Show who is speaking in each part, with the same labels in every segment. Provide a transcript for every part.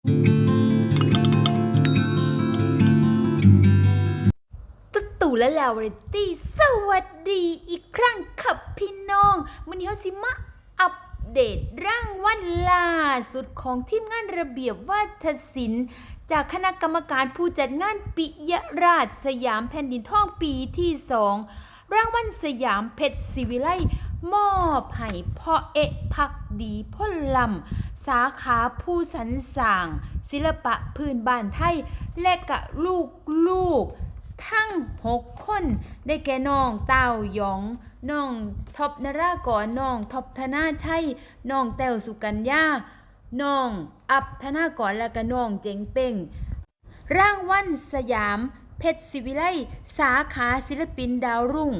Speaker 1: ตุ๊ตู่และลาวเรตี้สวัสดีอีกครั้งครับพี่น้องวันนี้เขาสิมาอัปเดตร่างวันล่าสุดของทีมงานระเบียบวาทศิลป์ จากคณะกรรมการผู้จัดงานปิยราชสยามแผ่นดินทองปีที่สองรางวัลสยามเพชรศิวิไล มอบให้พ่อเอะพักดีพ่นลำสาขาผู้สรรสร้าง ศิลปะพื้นบ้านไทย และกะลูกลูกๆทั้งหกคน ได้แก่น้องเต้าหยอง น้องท็อปนรากรน้องท็อปธนาชัยน้องแต้วสุกัญญาน้องอับธนากรและก็น้องเจงเป้งร่างวันสยาม เพชรศิวิไลสาขาศิลปินดาวรุ่ง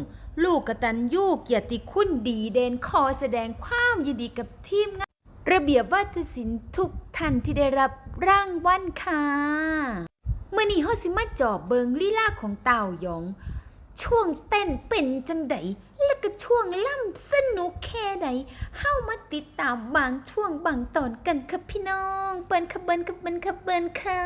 Speaker 1: ลูกกตันยูเกียรติคุณดีเด่นขอแสดงความยินดีกับทีมงาน ระเบียบวัฒนศิลป์ทุกท่านที่ได้รับร่างวัลค่ะเมื่อนี้เฮาสิมาจอบเบิงลีลาของเต่าหยอง ช่วงเต้นเป็นจังใดและก็ช่วงล่ำสนุกแค่ใดเฮามาติดตามบางช่วงบางตอนกันค่ะพี่น้อง เปิ้นค่ะเบิ้นค่ะเบิ้นค่ะเบิ้นค่ะ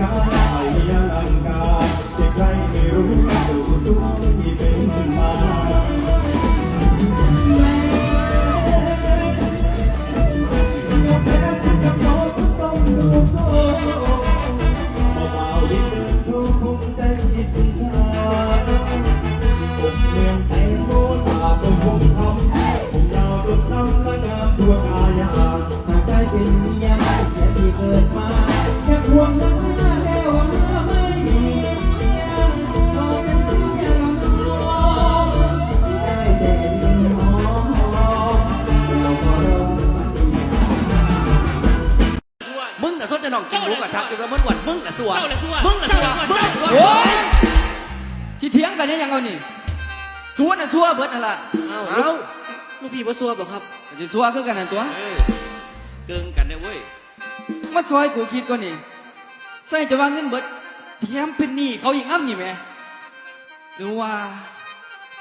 Speaker 2: กายย่าลังกายแต่ใครไม่รู้ดูสู้ที่ ที่เถี
Speaker 3: ยงกันเนี่ยยังเอานี่สัวน่ะสัวเบิดนั่นล่ะ
Speaker 4: เอ้าลูกลูกพี่บ่สัวบ่ครับ
Speaker 3: ก็สิสัวคือกันนั่นตัว
Speaker 4: เออเกิงกันเนี่ยเว้ย
Speaker 3: มาซอยกูคิดก่อนนี่ใส่จะว่าเงินเบิดแถมเป็นหนี้เขาอีกอ้ำนี่แหม่หรือว่า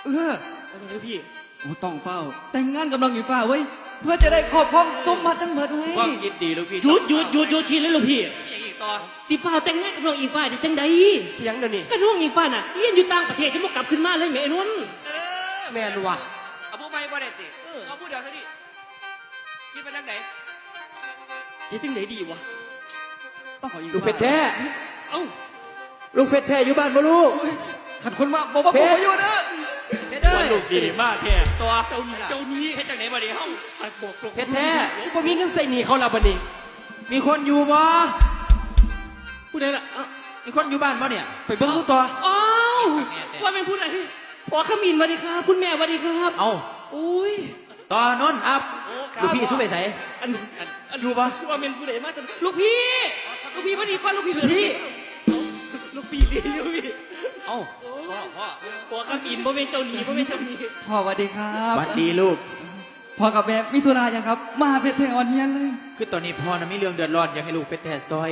Speaker 3: เออ
Speaker 4: ว่าจังไดพี่
Speaker 3: กูต้องเฝ้า แต่งงานกับน้องอีฟ้าเว้ยเพื่อจะได้ครอบครองสมบัติทั้งหมดเว้ย
Speaker 4: ความคิดดีลูกพี่
Speaker 5: หยุดหยุดหยุดหยุดทีเลยลูกพี่
Speaker 4: อย่างอีก ต่อ
Speaker 5: สีฟ้าแต่งงานกับน้องอีฟ้าได้จังใด
Speaker 4: ยังเดี๋ยวนี้
Speaker 5: ก็น้องอีฟ้าน่ะเรียนอยู่ต่างประเทศจะมากลับขึ้นมาเลยแม่ไอ้นนท์
Speaker 4: เอออ
Speaker 6: แม่นว่ะ
Speaker 4: เอาผู้ไม่บ่ได้ติเอาผู้เดียวซะดิคิดไปทางไหน
Speaker 5: จะถึงไหนดีวะ
Speaker 3: ต้องขออีก
Speaker 6: ลูกเพชรแท้
Speaker 5: เอ้า
Speaker 6: ลูกเพชรแท้อยู่บ้านบ่ลูก
Speaker 3: ขันคนมาบอกว่าผมอยู่เด้อ
Speaker 6: เพชรเอ้
Speaker 4: ว่ายลูกดีมากแท้ตัว
Speaker 5: เจ้าเจ้านี้
Speaker 4: เฮ็ดจังไหนบ่ดีเฮา
Speaker 5: อัดบอกลง
Speaker 6: เพชรแท้บ่มีเงินใส่หนี้เขาแล้วบัดนี้มีคนอยู่บ่
Speaker 5: ผู้ใดล่ะเอ้า
Speaker 6: มีคนอยู่บ้านบ่เนี่ย
Speaker 3: ไปเบิ้งผู้ต่อ
Speaker 5: อ้าวว่าเป็นผู้ใดพอขมินสวัสดีครับ คุณแม่สวัสดีครับ
Speaker 6: เอา
Speaker 5: อุ้ย
Speaker 6: ต่อนนท์อัพลูกพี่ชุบไปใส่
Speaker 5: อันอันอันอยู่ปะว่าเป็นผู้ใดมาจากลูกพี่ ลูกพี่มาดีกว่าลูกพี่เถอะพี่ ลูกพี่ลีลูกพี่
Speaker 6: เอ้า
Speaker 4: พ่อพ่อ
Speaker 5: พอขมินบ่เป็นเจ้าหนีบ่เป็นเจ้าหนี
Speaker 3: พ่อสวัสดีครับ
Speaker 6: บัดดีลูก
Speaker 3: พ่อกับแม่มิถุนายังครับ มาเพชรแทงอ่อนเฮียนเลย
Speaker 6: คือตอนนี้พ่อน่ะมีเรื่องเดือดร้อนอยากให้ลูกเพชรแท้ซอย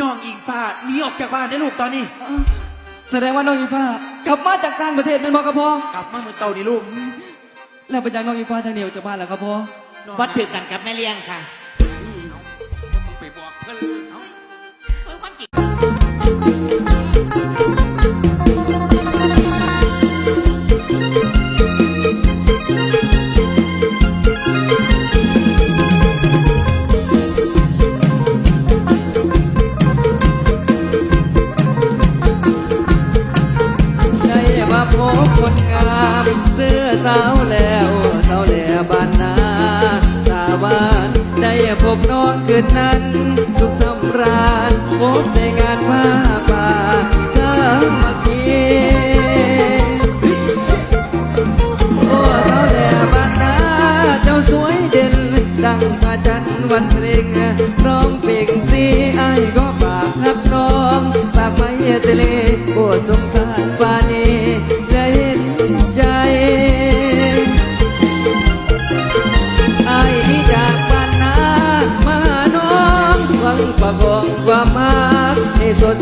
Speaker 6: น้องอิงฟ้าหนีออกจากบ้านได้ลูกตอนนี้
Speaker 3: เอ้าแสดงว่าน้องอีฟ้ากลับมาจากต่างประเทศเป็นบอกกับพ่อก
Speaker 6: ลับมาเมื่อเช้านี่ลูก
Speaker 3: แล้วเป็นยังน้องอีฟ้าทางเดียวจากบ้านแล้วครับพ่อ
Speaker 6: น้อง
Speaker 7: วัดถือกันกับแม่เลี้ยงค่ะ
Speaker 4: ไปบอกเพิ่นเอ้า พ
Speaker 3: บน้องคืนนั้น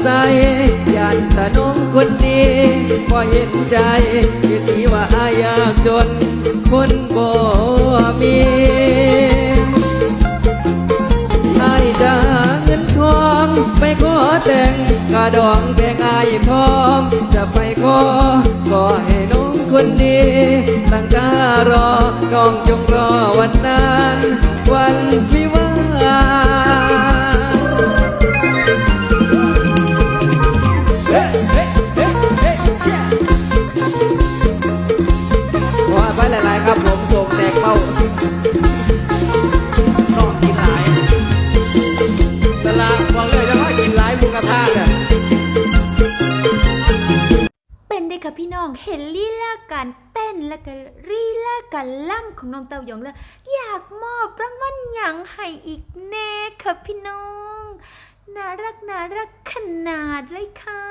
Speaker 3: ใสดใสยันตาน้องคนดีพอเห็นใจคือที่ว่าอายากจน คนบ่มีไอ้จะหาเงินทองไปขอแต่งกระดองแบ่งไอ้ายพร้อม จะไปขอก็ให้น้องคนดีตั้งตารอน้องจง การเต้นและ
Speaker 1: ก็รีและการล่ำของน้องเต้ายองแล้ว อยากมอบรางวัลหยังให้อีกแน่ค่ะพี่น้อง น่ารักน่ารักขนาดเลยค่ะ